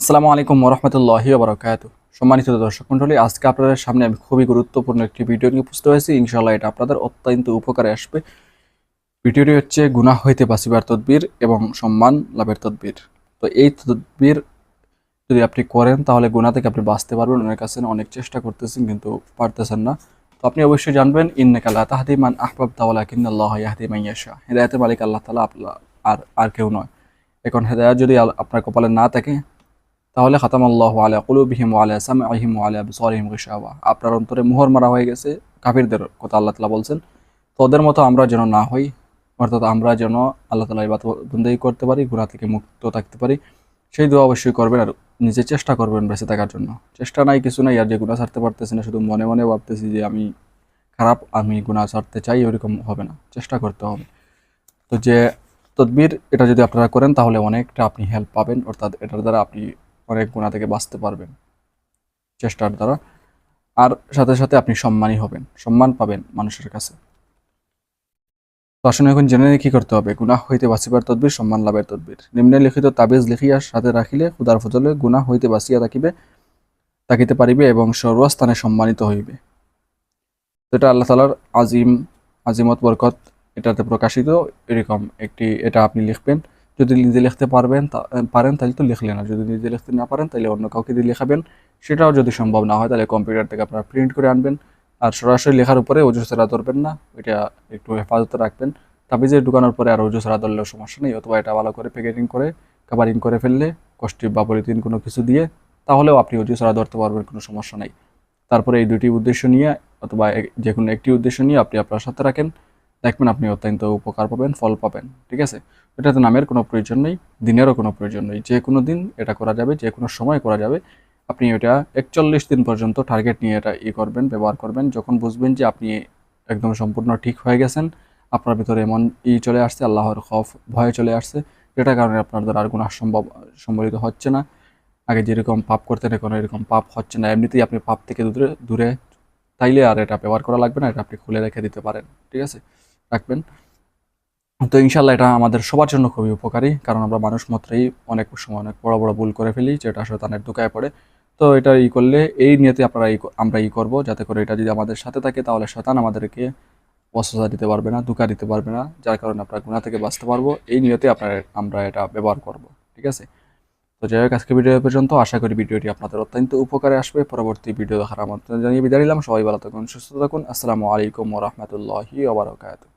আসসালামু আলাইকুম ওরহমতুল্লাহি বারকাত সম্মানিত দর্শক মণ্ডলী, আজকে আপনাদের সামনে আমি খুবই গুরুত্বপূর্ণ একটি ভিডিও নিয়ে উপস্থিত হয়েছি। ইনশাল্লাহ এটা আপনাদের অত্যন্ত উপকারে আসবে। ভিডিওটি হচ্ছে গুনাহ হইতে বাঁচিবার তদবির এবং সম্মান লাভের তদবির। তো এই তদবির যদি আপনি করেন, তাহলে গুনাহ থেকে আপনি বাঁচতে পারবেন। অনেক আছেন অনেক চেষ্টা করতেছেন, কিন্তু পারতেছেন না। তো আপনি অবশ্যই জানবেন ইন্নাকাল্লাহ তাহাদি মান আহবাব তাওয়ালা কিন্নাল্লাহ ইয়াহদি মাইয়াশা হেদায়তের মালিক আল্লাহ তালা আপনার আর আর কেউ নয়। এখন হেদায়ত যদি আপনার কপালে না থাকে তাহলে খাতাম আল্লাহ আলা কুলুবিহিম আলা সামআহিম আলা বিসারিহিম গিশাওয়া। আপনার অন্তরে মোহর মারা হয়ে গেছে, কাফিরদের কথা আল্লাহ তালা বলছেন। তো ওদের মতো আমরা যেন না হই, অর্থাৎ আমরা যেন আল্লাহ তালা ইবাদ বন্দেই করতে পারি গুণা থেকে মুক্ত থাকতে পারি। সেই দোয়া অবশ্যই করবেন আর নিজে চেষ্টা করবেন বেঁচে থাকার জন্য। চেষ্টা নাই, কিছু নাই, আর যে গুণা ছাড়তে পারতেছি না, শুধু মনে মনে ভাবতেছি যে আমি খারাপ, আমি গুণা ছাড়তে চাই ওইরকম হবে না। চেষ্টা করতে হবে। তো যে তদবির, এটা যদি আপনারা করেন, তাহলে অনেকটা আপনি হেল্প পাবেন, অর্থাৎ এটার দ্বারা আপনি অনেক গুণা থেকে বাঁচতে পারবেন। চেষ্টার দ্বারা আর সাথে সাথে আপনি সম্মানই হবেন, সম্মান পাবেন মানুষের কাছে। তো আসলে এখন জেনে নিয়ে কি করতে হবে। গুনাহ হইতে বাঁচিবার তদবির, সম্মান লাভের তদবির। নিম্নে লিখিত তাবিজ লিখিয়া সাথে রাখিলে খুদার ফজলে গুনাহ হইতে বাঁচিয়া থাকিবে, থাকিতে পারিবে এবং সর্বস্থানে সম্মানিত হইবে। এটা আল্লাহ তালার আজিম, আজিমত বরকত, এটাতে প্রকাশিত। এরকম একটি, এটা আপনি লিখবেন। যদি নিজে লিখতে পারবেন পারেন, তাহলে তো লিখলেন আর যদি নিজে লিখতে না পারেন, তাহলে অন্য কাউকে দিয়ে লেখাবেন। সেটাও যদি সম্ভব না হয়, তাহলে কম্পিউটার থেকে আপনারা প্রিন্ট করে আনবেন। আর সরাসরি লেখার উপরে অজু সেরা ধরবেন না, এটা একটু হেফাজতে রাখবেন। তাবিজে ঢুকানোর পরে আর অজু সেরা ধরলেও সমস্যা নেই, অথবা এটা ভালো করে প্যাকেটিং করে কাভারিং করে ফেললে কষ্টি বা পলিথিন কোনো কিছু দিয়ে, তাহলেও আপনি অজু সেরা ধরতে পারবেন, কোনো সমস্যা নেই। তারপরে এই দুটি উদ্দেশ্য নিয়ে, অথবা যে কোনো একটি উদ্দেশ্য নিয়ে আপনি আপনার সাথে রাখেন। দেখবেন আপনি অত্যন্ত উপকার পাবেন, ফল পাবেন, ঠিক আছে? এটাতে নামের কোনো প্রয়োজন নেই, দিনেরও কোনো প্রয়োজন নেই। যে কোনো দিন এটা করা যাবে, যে কোনো সময় করা যাবে। আপনি এটা একচল্লিশ দিন পর্যন্ত টার্গেট নিয়ে এটা ই করবেন, ব্যবহার করবেন। যখন বুঝবেন যে আপনি একদম সম্পূর্ণ ঠিক হয়ে গেছেন, আপনার ভিতরে এমন ই চলে আসছে, আল্লাহর খফ, ভয় চলে আসছে যেটার কারণে আপনার দ্বারা আর গুণাহ সম্ভব, সম্বলিত হচ্ছে না। আগে যেরকম পাপ করতেন, এখন এরকম পাপ হচ্ছে না। এমনিতেই আপনি পাপ থেকে দূরে দূরে, তাইলে আর এটা ব্যবহার করা লাগবে না, এটা আপনি খুলে রেখে দিতে পারেন, ঠিক আছে? রাখবেন। তো ইনশাল্লাহ এটা আমাদের সবার জন্য খুবই উপকারী, কারণ আমরা মানুষ মাত্রই অনেক সময় অনেক বড় বড় ভুল করে ফেলি, যেটা শয়তানের দোকায় পড়ে। তো এটা ই করলে, এই নিয়তে আপনারা আমরা ই করব, যাতে করে এটা যদি আমাদের সাথে থাকে, তাহলে শয়তান আমাদেরকে অসুস্থতা দিতে পারবে না দুকা দিতে পারবে না, যার কারণে আপনার গুণা থেকে বাঁচতে পারব। এই নিয়তে আপনার, আমরা এটা ব্যবহার করব, ঠিক আছে? তো যাই হোক, আজকে ভিডিও পর্যন্ত, আশা করি ভিডিওটি আপনাদের অত্যন্ত উপকারে আসবে। পরবর্তী ভিডিও দেখার আমন্ত্রণ জানিয়ে বিদায় নিলাম। সবাই ভালো থাকুন, সুস্থ থাকুন। আসসালামু আলাইকুম ওরহমতুল্লাহি ওবরাকাতুহ